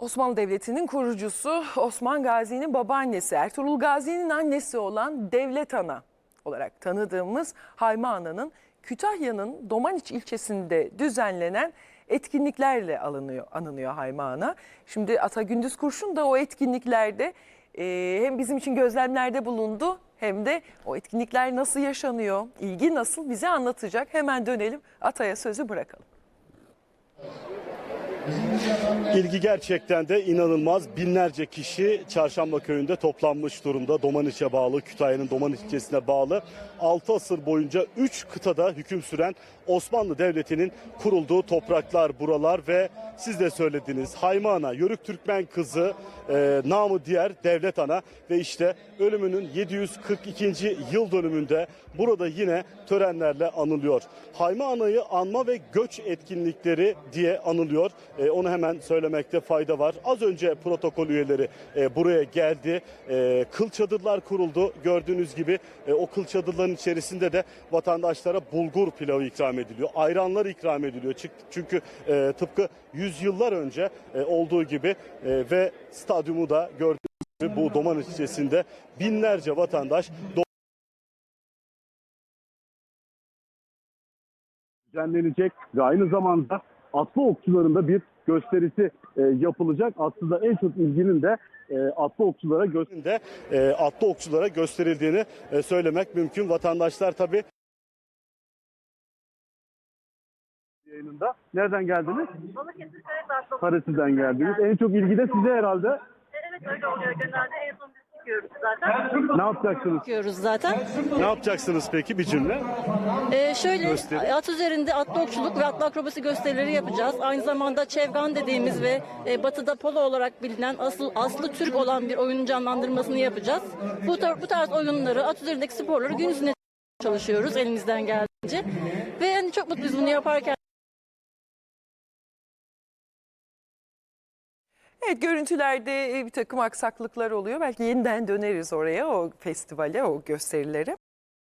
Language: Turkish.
Osmanlı Devleti'nin kurucusu Osman Gazi'nin babaannesi Ertuğrul Gazi'nin annesi olan Devlet Ana olarak tanıdığımız Hayme Ana'nın Kütahya'nın Domaniç ilçesinde düzenlenen etkinliklerle alınıyor, anılıyor Hayme Ana. Şimdi Ata Gündüz Kurşun da o etkinliklerde e, hem bizim için gözlemlerde bulundu hem de o etkinlikler nasıl yaşanıyor, ilgi nasıl bize anlatacak. Hemen dönelim Ata'ya sözü bırakalım. İlgi gerçekten de inanılmaz. Binlerce kişi Çarşamba köyünde toplanmış durumda. Domaniç'e bağlı, Kütahya'nın Domaniç ilçesine bağlı. 6 asır boyunca 3 kıtada hüküm süren Osmanlı Devleti'nin kurulduğu topraklar buralar ve siz de söylediniz Hayme Ana, Yörük Türkmen kızı, e, namı diğer Devlet Ana ve işte ölümünün 742. yıl dönümünde burada yine törenlerle anılıyor. Hayme Ana'yı anma ve göç etkinlikleri diye anılıyor. E, onu hemen söylemekte fayda var. Az önce protokol üyeleri e, buraya geldi. E, kıl çadırlar kuruldu. Gördüğünüz gibi e, o kıl çadırların içerisinde de vatandaşlara bulgur pilavı ikram ediliyor. Ayranlar ikram ediliyor. Çünkü e, tıpkı yüzyıllar önce e, olduğu gibi e, ve stadyumu da gördüğünüz gibi bu Domaniç ilçesinde binlerce vatandaş düzenlenecek ve aynı zamanda atlı okçularında bir gösterisi e, yapılacak. Aslında en çok ilginin de e, atlı okçulara gö- de e, atlı okçulara gösterildiğini e, söylemek mümkün. Vatandaşlar tabii yayınında. Nereden geldiniz? Balıkesir geldiniz. En çok ilgi de size herhalde. Evet öyle oluyor genelde. En son biz çıkıyoruz zaten. Ne yapacaksınız? yapıyoruz zaten. Ne yapacaksınız peki bir cümle? Ee, şöyle Gösteri. at üzerinde atlı okçuluk ve atlı akrobasi gösterileri yapacağız. Aynı zamanda çevgan dediğimiz ve e, batıda polo olarak bilinen asıl aslı Türk olan bir oyunun canlandırmasını yapacağız. Bu, tar- bu tarz oyunları, at üzerindeki sporları gün yüzüne çalışıyoruz elimizden geldiğince. Ve hani çok mutluyuz bunu yaparken. Evet görüntülerde e, bir takım aksaklıklar oluyor. Belki yeniden döneriz oraya o festivale, o gösterilere.